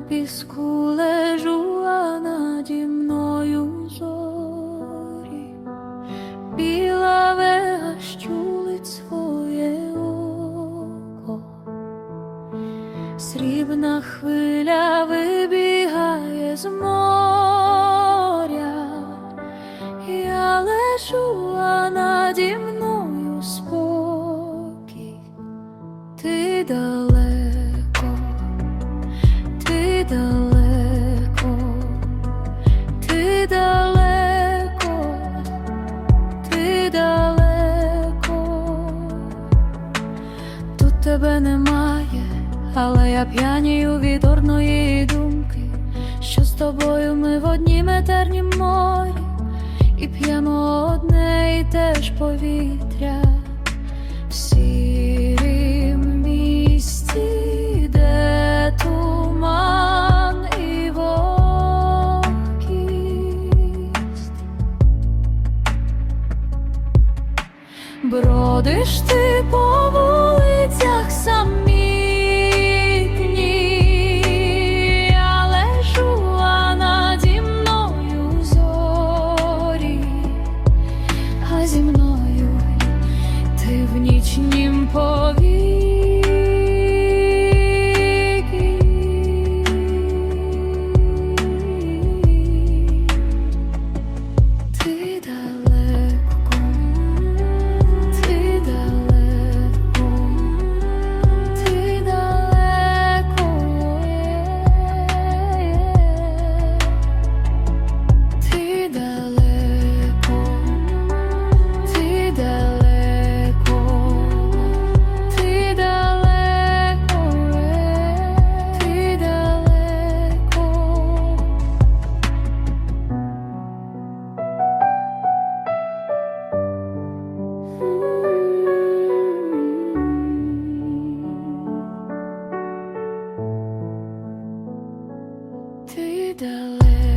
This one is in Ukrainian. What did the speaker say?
піску лежу, а наді мною зорі, біла вега щулить своє око, срібна хвиля вибігає з моря, я лежу, а наді мною далеко, ти далеко, тут тебе немає, але я п'янію від орної думки, що з тобою ми в одній метерні морі, і п'ємо одне і теж повітря Бродиш ти по вулицях самітні, я лежу, а наді мною зорі, а зі мною ти в нічнім повіки. Далеко